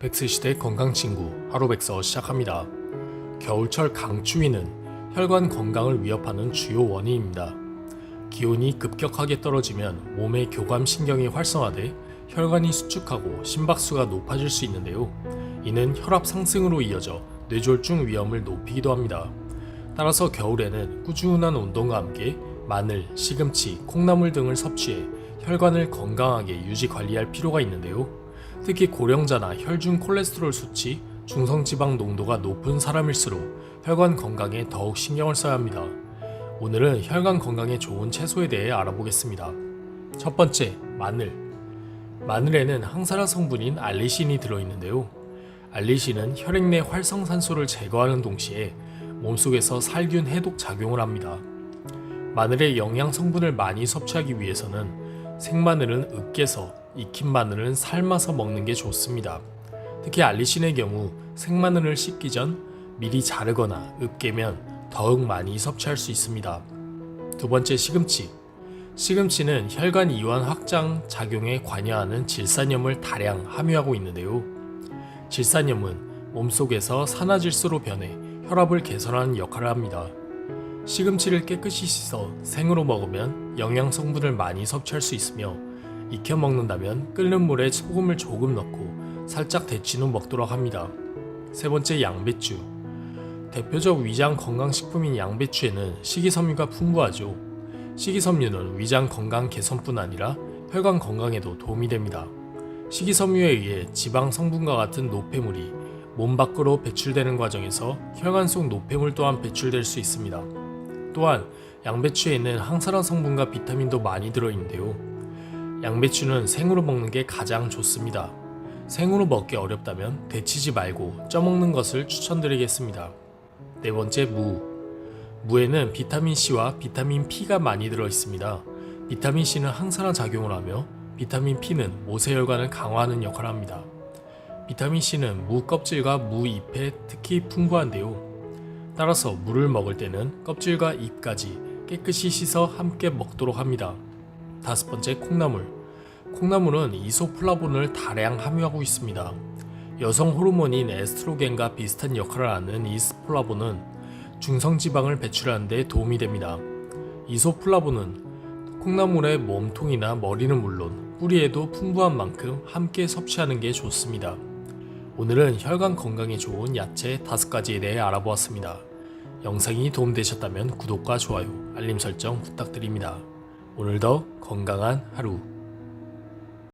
백스시대 건강친구 하루백서 시작합니다. 겨울철 강추위는 혈관 건강을 위협하는 주요 원인입니다. 기온이 급격하게 떨어지면 몸의 교감신경이 활성화돼 혈관이 수축하고 심박수가 높아질 수 있는데요. 이는 혈압 상승으로 이어져 뇌졸중 위험을 높이기도 합니다. 따라서 겨울에는 꾸준한 운동과 함께 마늘, 시금치, 콩나물 등을 섭취해 혈관을 건강하게 유지 관리할 필요가 있는데요. 특히 고령자나 혈중 콜레스테롤 수치, 중성 지방 농도가 높은 사람일수록 혈관 건강에 더욱 신경을 써야 합니다. 오늘은 혈관 건강에 좋은 채소에 대해 알아보겠습니다. 첫 번째, 마늘. 마늘에는 항산화 성분인 알리신이 들어있는데요. 알리신은 혈액 내 활성산소를 제거하는 동시에 몸속에서 살균 해독 작용을 합니다. 마늘의 영양 성분을 많이 섭취하기 위해서는 생마늘은 으깨서 익힌 마늘은 삶아서 먹는 게 좋습니다. 특히 알리신의 경우 생마늘을 씻기 전 미리 자르거나 으깨면 더욱 많이 섭취할 수 있습니다. 두 번째 시금치. 시금치는 혈관 이완 확장 작용에 관여하는 질산염을 다량 함유하고 있는데요. 질산염은 몸속에서 산화질소로 변해 혈압을 개선하는 역할을 합니다. 시금치를 깨끗이 씻어 생으로 먹으면 영양 성분을 많이 섭취할 수 있으며 익혀 먹는다면 끓는 물에 소금을 조금 넣고 살짝 데친 후 먹도록 합니다. 세 번째 양배추. 대표적 위장 건강식품인 양배추에는 식이섬유가 풍부하죠. 식이섬유는 위장 건강 개선뿐 아니라 혈관 건강에도 도움이 됩니다. 식이섬유에 의해 지방 성분과 같은 노폐물이 몸 밖으로 배출되는 과정에서 혈관 속 노폐물 또한 배출될 수 있습니다. 또한 양배추에는 항산화 성분과 비타민도 많이 들어있는데요. 양배추는 생으로 먹는 게 가장 좋습니다. 생으로 먹기 어렵다면 데치지 말고 쪄먹는 것을 추천드리겠습니다. 네 번째 무. 무에는 비타민 C와 비타민 P가 많이 들어 있습니다. 비타민 C는 항산화 작용을 하며 비타민 P는 모세혈관을 강화하는 역할을 합니다. 비타민 C는 무 껍질과 무 잎에 특히 풍부한데요. 따라서 물을 먹을 때는 껍질과 잎까지 깨끗이 씻어 함께 먹도록 합니다. 다섯 번째 콩나물. 콩나물은 이소플라본을 다량 함유하고 있습니다. 여성 호르몬인 에스트로겐과 비슷한 역할을 하는 이스플라본은 중성지방을 배출하는 데 도움이 됩니다. 이소플라본은 콩나물의 몸통이나 머리는 물론 뿌리에도 풍부한 만큼 함께 섭취하는 게 좋습니다. 오늘은 혈관 건강에 좋은 야채 5가지에 대해 알아보았습니다. 영상이 도움되셨다면 구독과 좋아요, 알림 설정 부탁드립니다. 오늘도 건강한 하루